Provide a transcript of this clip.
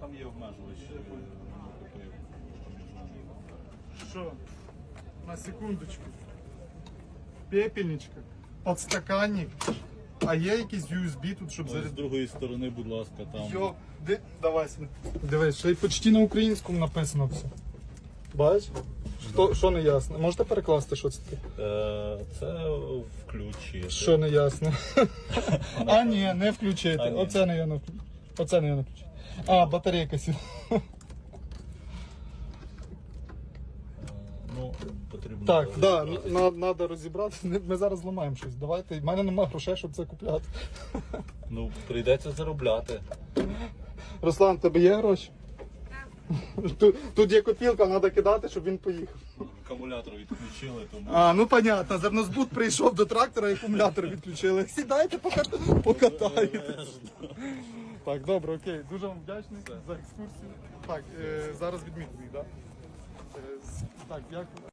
там є обмежувач. е. Що? На секундочку. Пепельничка, подстаканник. А є якийсь USB тут, щоб Ось з другої сторони, будь ласка, там. Йо, де... давай сюди. Дивись, ще й почти на українському написано все. Бач? Що, що не ясно? Можете перекласти, що це таке? Е, Це включити. Що не ясно? А, ні, не включити. А, ні. Оце не я не включити. Оце не я не. А, батарейка сіла. Е, Ну, потрібно. Так, да, треба розібратися. Ми зараз зламаємо щось. Давайте. У мене немає грошей, щоб це купляти. Ну, прийдеться заробляти. Руслан, в тебе є гроші? Тут, тут є копілка, треба кидати, щоб він поїхав. Акумулятор відключили, тому. А, ну понятно, зернозбут прийшов до трактора і акумулятор відключили. Сідайте, пока- покатаєте. Так, добре, окей. Дуже вам вдячний за екскурсію. Так, е, зараз відмітку, так? Да? Е, з- так, дякую.